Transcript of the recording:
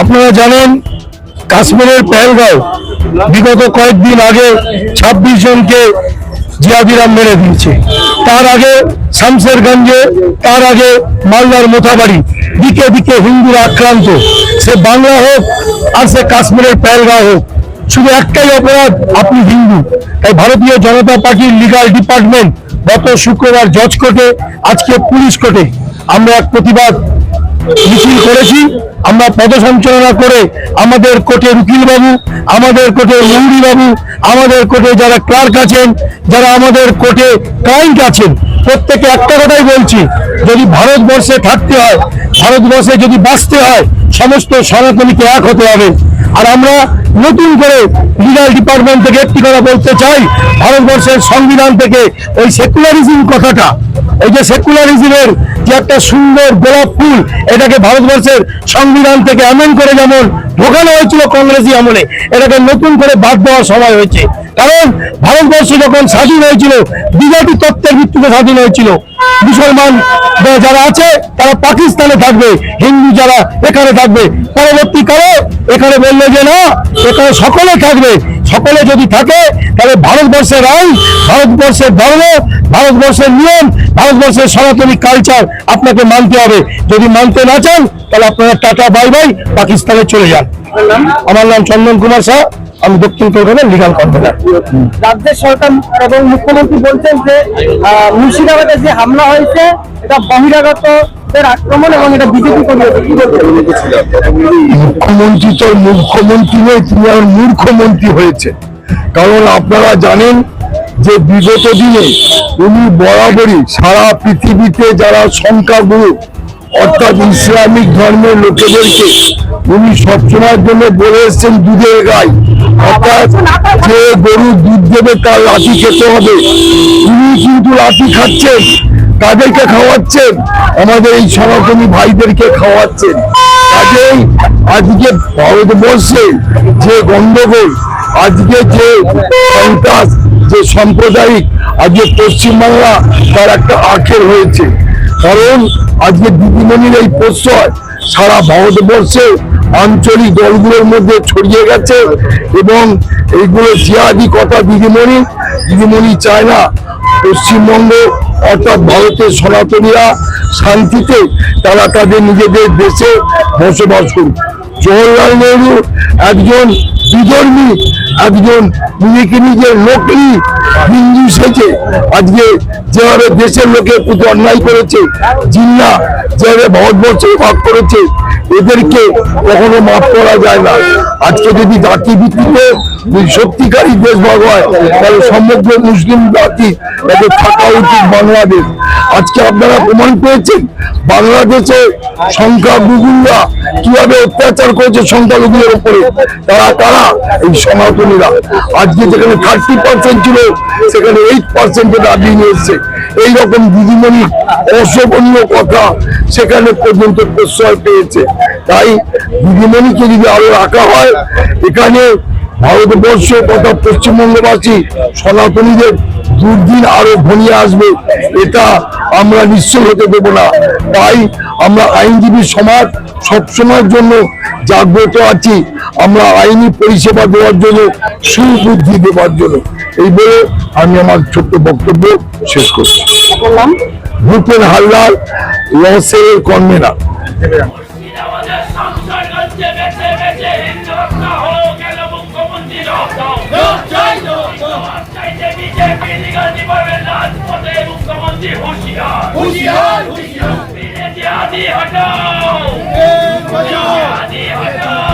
আপনারা জানেন, কাশ্মীরের পেহেলগাঁও বিগত কয়েকদিন আগে ছাব্বিশ জনকে জিয়াদিরাম মেরে দিয়েছে। তার আগে শামসেরগঞ্জে, তার আগে মালদার মোথাবাড়ি, দিকে দিকে হিন্দুরা আক্রান্ত। সে বাংলা হোক আর সে কাশ্মীরের পেহেলগাঁও হোক, শুধু একটাই অপরাধ, আপনি হিন্দু। তাই ভারতীয় জনতা পার্টির লিগাল ডিপার্টমেন্ট গত শুক্রবার জজ কোর্টে, আজকে পুলিশ কোর্টে আমরা এক প্রতিবাদ মিছিল করেছি। আমরা পদসঞ্চালনা করে আমাদের উকিল বাবু আমাদের মৌরি বাবু আমাদের কোর্টে যারা ক্লার্ক আছেন, যারা আমাদের কোর্টে ক্লায়েন্ট আছেন, প্রত্যেকে একটা কথাই বলছি, যদি ভারতবর্ষে থাকতে হয়, ভারতবর্ষে যদি বাঁচতে হয় সমস্ত সনাতনীকে এক হতে হবে। আর আমরা নতুন করে লিগাল ডিপার্টমেন্ট থেকে একটি কথা বলতে চাই, ভারতবর্ষের সংবিধান থেকে ওই সেকুলারিজম কথাটা। এই যে সেকুলারিজমের যে একটা সুন্দর গোলাপ ফুল, এটাকে ভারতবর্ষের সংবিধান থেকে এমন করে যেমন ঢোকানো হয়েছিল কংগ্রেসি আমলে, এটাকে নতুন করে বাদ দেওয়ার সময় হয়েছে। কারণ ভারতবর্ষ যখন স্বাধীন হয়েছিল বিজেপি তত্ত্বের ভিত্তিতে স্বাধীন হয়েছিল, মুসলমান যারা আছে, তারা পাকিস্তানে থাকবে, হিন্দু যারা এখানে থাকবে। পরবর্তীকালে এখানে বলল যে, না, এখানে সকলে থাকবে। সকলে যদি থাকে, তাহলে ভারতবর্ষের আইন ভারতবর্ষের ধর্ম, ভারতবর্ষের নিয়ম, ভারতবর্ষের সনাতনী কালচার আপনাকে মানতে হবে। যদি মানতে না চান, তাহলে আপনারা টাটা, বাই বাই, পাকিস্তানে চলে যান। আমার নাম চন্দন কুমার শাহ। আমি দক্ষিণ কলকাতার লিগাল কনভেনার রাজ্যের সরকার এবং মুখ্যমন্ত্রী বলছেন যে মুর্শিদাবাদে যে হামলা হয়েছে এটা বহিরাগতদের আক্রমণ এবং এটা বিজেপি মুখ্যমন্ত্রী তো মুখ্যমন্ত্রী নয় তিনি আর মূর্খমন্ত্রী হয়েছে। কারণ আপনারা জানেন যে বিগত দিনে উনি বরাবরই সারা পৃথিবীতে যারা সংখ্যাগুরু অর্থাৎ ইসলামিক ধর্মের লোকেদেরকে উনি সবসময়ের জন্য বলে এসছেন দুধের গাই। অর্থাৎ যে গরু দুধ দেবে তার লাঠি খেতে হবে। উনি কিন্তু লাঠি খাচ্ছেন, তাদেরকে খাওয়াচ্ছেন, আমাদের এই সনাতনী ভাইদেরকে খাওয়াচ্ছেন। কাজেই আজকে ভারতবর্ষে যে গন্ডগোল, আজকে যে সন্ত্রাস, যে সাম্প্রদায়িক, আজকে পশ্চিমবাংলা তার একটা আখের হয়েছে। কারণ আজকে দিদিমণির এই প্রশ্রয় সারা ভারতবর্ষে আঞ্চলিক দলগুলোর মধ্যে ছড়িয়ে গেছে এবং এইগুলো জিয়াদি কথা দিদিমণি দিদিমণি চায় না। পশ্চিমবঙ্গ অর্থাৎ ভারতের সনাতনীরা শান্তিতে তারা তাদের নিজেদের দেশে বসবাস করুক। জওয়াহরলাল নেহরু একজন বিধর্মী একজন নিজেকে নিজের লোকই হিন্দু সেজে আজকে যেভাবে দেশের লোকের প্রতি অন্যায় করেছে, জিন্না যেভাবে ভারতবর্ষে ভাগ করেছে, এদেরকে কখনো মাফ করা যায় না। আজকে যদি জাতি ভিত্তিতে যদি সত্যিকারই দেশভাগ হয়, তাহলে সমগ্র মুসলিম জাতি তাদের থাকা উচিত বাংলাদেশ। আজকে আপনারা প্রমাণ পেয়েছেন, বাংলাদেশে সংখ্যা সংখ্যালঘুরা কীভাবে অত্যাচার করেছে সংখ্যালঘুদের উপরে? তারা তারা এই সনাতনীরা। আজকে যেখানে থার্টি পার্সেন্ট ছিল, সেখানে এইট পার্সেন্টে দাবি নিয়ে এসছে। এইরকম দিদিমণি অশোভনীয় কথা সেখানে পর্যন্ত প্রশ্রয় পেয়েছে। তাই দিদিমণিকে যদি আরও রাখা হয়, এখানে ভারতবর্ষ তথা পশ্চিমবঙ্গবাসী সনাতনীদের দুর্দিন আরও ঘনিয়ে আসবে এটা আমরা নিশ্চয় হতে দেবো না। তাই আমরা আইনজীবী সমাজ সবসময়ের জন্য জাগ্রত আছি। আমরা আইনি পরিষেবা দেওয়ার জন্য সুবুদ্ধি দেওয়ার জন্য। এই বলে আমি আমার ছোট্ট বক্তব্য শেষ করছি। ভূপেন হালদার লসের কনভেনার। 恭喜啊！恭喜啊！明天加你好友。恭喜啊！加你好友。